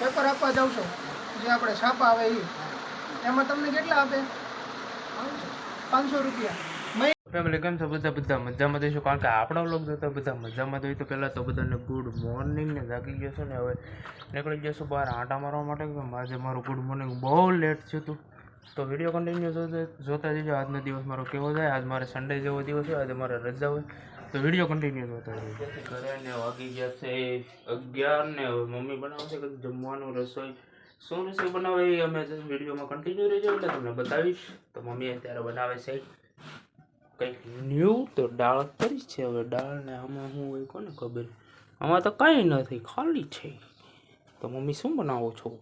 Paper આપવા જાવ છો, જે આપણે છાપા આવે એ એમાં તમને કેટલા આપે? પાંચસો રૂપિયા. ફેમિલી કેમ છો? બધા બધા મજામાં જઈશું કારણ કે આપણો લોક જોતા બધા મજામાં જોઈએ તો પહેલાં તો બધાને ગુડ મોર્નિંગ ને જાગી ગયો ને હવે નીકળી જશું બહાર આંટા મારવા માટે. આજે મારું ગુડ મોર્નિંગ બહુ લેટ થયું હતું. તો વીડિયો કન્ટિન્યુ જોતા જોતા જજો. આજનો દિવસ મારો કેવો જાય? આજ મારે સન્ડે જેવો દિવસ હોય, આજે મારે રજા હોય. તો વીડિયો કન્ટિન્યુ જોતા રહેજો ઘરે ને વાગી ગયા છે અગિયાર ને હવે મમ્મી બનાવશે કંઈક જમવાનું રસોઈ. શું રસોઈ બનાવે એ અમે વિડીયોમાં કન્ટિન્યુ રહેજો એટલે તમને બતાવીશ. તો મમ્મી અત્યારે બનાવે છે કંઈક ન્યૂ તો દાળ કરી છે હવે. દાળ ને આમાં શું હોય કોને ખબર? આમાં તો કંઈ નથી ખાલી છે. તો મમ્મી શું બનાવો છો?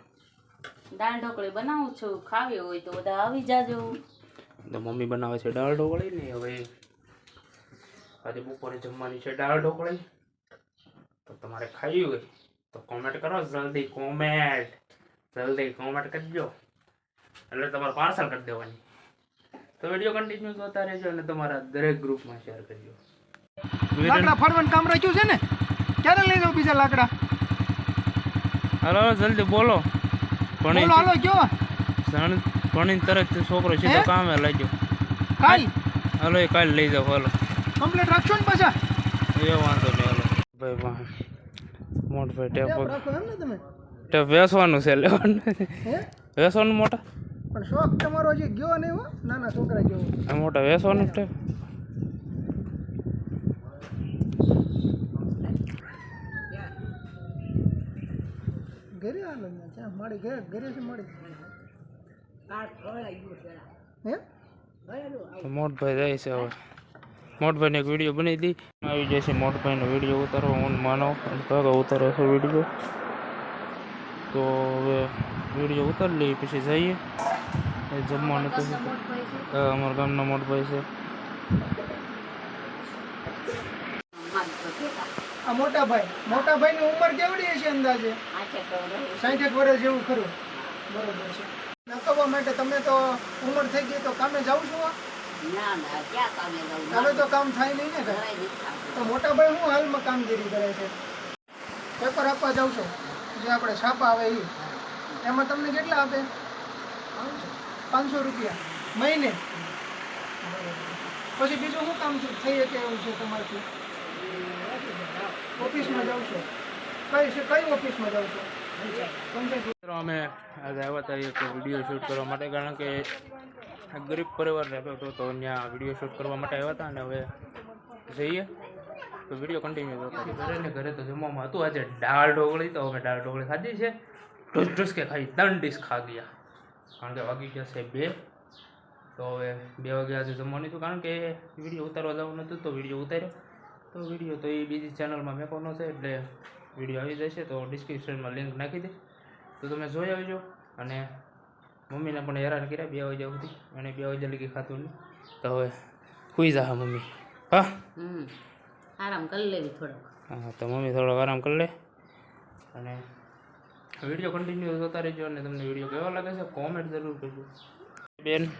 દાળ ઢોકળી બનાવું છું. ખાવી હોય તો બધા આવી જાજો. તો મમ્મી બનાવે છે દાળ ઢોકળી ને હવે આજે બપોરે જમવાની છે દાળ ઢોકળી. તો તમારે ખાવી હોય તો કોમેન્ટ કરો જલ્દી કોમેન્ટ જલ્દી કોમેન્ટ કરજો એટલે તમારે પાર્સલ કરી દેવાની. તો વીડિયો કન્ટિન્યુ જોતા રહેજો અને તમારા દરેક ગ્રુપમાં શેર કરજો. લાકડા ફાડવાનું કામ રાખ્યું છે ને? ક્યારે લઈ જાવ બીજા લાકડા? હલો જલ્દી બોલો. બોલો ભણી હાલો કયો? ભણી તરત છોકરો સીધો? કામે લઈ જાવ કાલ? હલો એ કાલ લઈ જાવ હાલો. કમ્પ્લીટ રાખશો ને પાછા? એ વાંધો નહીં હાલો. ભાઈ વાહ. મોટભાઈ ટેપ ટેપ રાખો એમ ને તમે? ટેપ વેસવાનું છે લેવાનું હે? વેસવાનું મોટા? પણ શોખ તમારો હજી ગયો નહીં હો નાના છોકરા જેવો. આ મોટા વેસવાનું ટેપ ઘરે ક્યાં મારી ઘરે ઘરે છે મારી હે? મોટભાઈ જાય છે હવે. મોટભાઈને એક વીડિયો બનાવી દી. આવી જશે મોટભાઈનો વીડિયો ઉતારો હું માનો. કાકા ઉતારો છે વીડિયો તો હવે વીડિયો ઉતારી લઈએ પછી જઈએ. એ જમવાનું તો અમારા ગામના મોટભાઈ છે. આ મોટા ભાઈ મોટા ભાઈની ઉંમર કેવડી હશે અંદાજે? સાઠેક વર્ષ જેવું ખરું. બરોબર છે. માટે તમે તો ઉંમર થઈ ગઈ તો કામે જાવ છો? ના ના ક્યાં કામે જવું કામે તો કામ થાય નહીં ને તો મોટા ભાઈ હું હાલમાં કામગીરી કરે છે? પેપર આપવા જાઉં છો? જે આપણે છાપા આવે એ એમાં તમને કેટલા આપે? પાંચસો. રૂપિયા. મહિને? પછી બીજું શું કામ થઈ શકે એવું છે તમારથી? ઓફિસમાં જાવ છો? કઈ છે? કઈ ઓફિસમાં જાવ છો? અમે આજે આવ્યા હતા વીડિયો શૂટ કરવા માટે કારણ કે ગરીબ પરિવાર રહેતો હતો તો ત્યાં વીડિયો શૂટ કરવા માટે આવ્યા હતા અને હવે જઈએ. તો વીડિયો કન્ટિન્યુ થતો ઘરે ને ઘરે તો જમવામાં હતું. આજે દાળ ઢોકળી તો અમે દાળ ઢોકળી ખાધી છે. ઢોસ ઢોસ કે ખાઈ. ત્રણ ડીશ ખા ગયા. કારણ કે વાગી ગયા છે બે. તો હવે બે વાગે આજે જમવાનું હતું. કારણ કે વીડિયો ઉતારવા જવાનું હતું તો વીડિયો ઉતાર્યો. તો વીડિયો તો એ બીજી ચેનલમાં મેકવાનો છે એટલે વીડિયો આવી જશે. તો ડિસ્ક્રિપ્શનમાં લિંક નાખી દે. તો તમે જોઈ આવજો. અને મમ્મીને પણ હેરાન કર્યા બે વાગ્યા સુધી. અને બે વાગ્યા લગી ખાતું નહીં તો હવે સુઈ જા મમ્મી. હા? હમ. આરામ કરી લેવી થોડોક. હા તો મમ્મી થોડોક આરામ કરી લે. અને વીડિયો કન્ટિન્યુ જોતા રહેજો અને તમને વીડિયો કેવો લાગે છે કોમેન્ટ જરૂર કરજો. બેન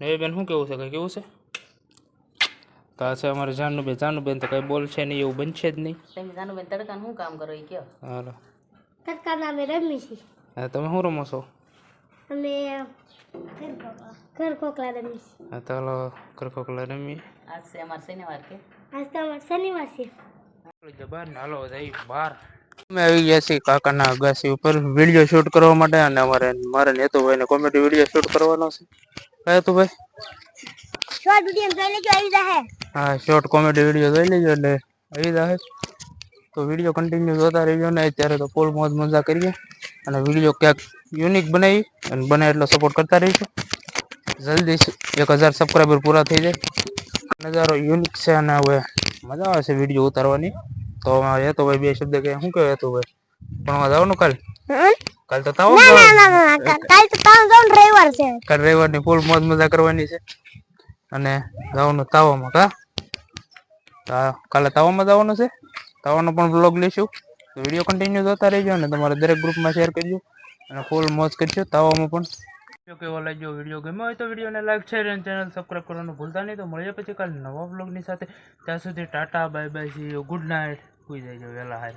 નવી બેન શું કેવું છે કંઈ કેવું છે? તો આ છે અમારે જાનુબેન. જાનુબેન તો કંઈ બોલશે નહીં એવું બનશે જ નહીં. તમે જાનુબેન તડકાનું શું કામ કરો એ કયો હાલો. તડકાના અમે રમી છીએ. હા તમે શું રમો છો? અમે ઘર ખોખલા ઘર રમી છીએ. હા તો હાલો ખરખોખલા રમી આજ છે અમાર શનિવાર કે. આજ તો અમાર શનિવાર છે. બહાર હાલો જઈ બહાર. અમે આવી ગયા છીએ કાકાના અગાસી ઉપર વીડિયો શૂટ કરવા માટે અને અમારે મારે નેતુભાઈને કોમેડી વીડિયો શૂટ કરવાનો છે. કયા તું ભાઈ શોર્ટ વીડિયો જોઈ લેજો આવી જાહે. હા શોર્ટ કોમેડી વીડિયો જોઈ લેજો એટલે આવી જાહે. તો વીડિયો કન્ટિન્યુ જોતા રહેજો ને અત્યારે તો ફૂલ મોજ મજા કરીએ. અને વીડિયો ક્યાંક યુનિક બનાવી અને બને એટલો સપોર્ટ કરતા રહીશું. જલ્દી એક હજાર સબસ્ક્રાઈબર પૂરા થઈ જાય. નજારો યુનિક છે અને હવે મજા આવે છે વીડિયો ઉતારવાની. તો એ તો ભાઈ બે શબ્દ કે શું કહેવાય તું ભાઈ? ભણવા જવાનું કાલ? કાલ તો તાવ કાલ તો તાવ જાઉં રવિવાર છે. કાલ રવિવારની ફૂલ મોજ મજા કરવાની છે. અને જવાનું તાવામાં કા? કાલે તાવામાં જવાનું છે. તાવાનો પણ બ્લોગ લઈશું. તો વીડિયો કન્ટિન્યુ જોતા રહેજો અને તમારા દરેક ગ્રુપમાં શેર કરજો અને ફૂલ મોજ કરજો તાવામાં પણ. વીડિયો કેવો લાગ્યો? વીડિયો ગમ્યો હોય તો વિડીયોને લાઈક શેર અને ચેનલ સબસ્ક્રાઈબ કરવાનું ભૂલતા નહીં. તો મળીએ પછી કાલે નવા બ્લોગની સાથે. ત્યાં સુધી tata bye bye see good night સુઈ જાય વહેલા હાર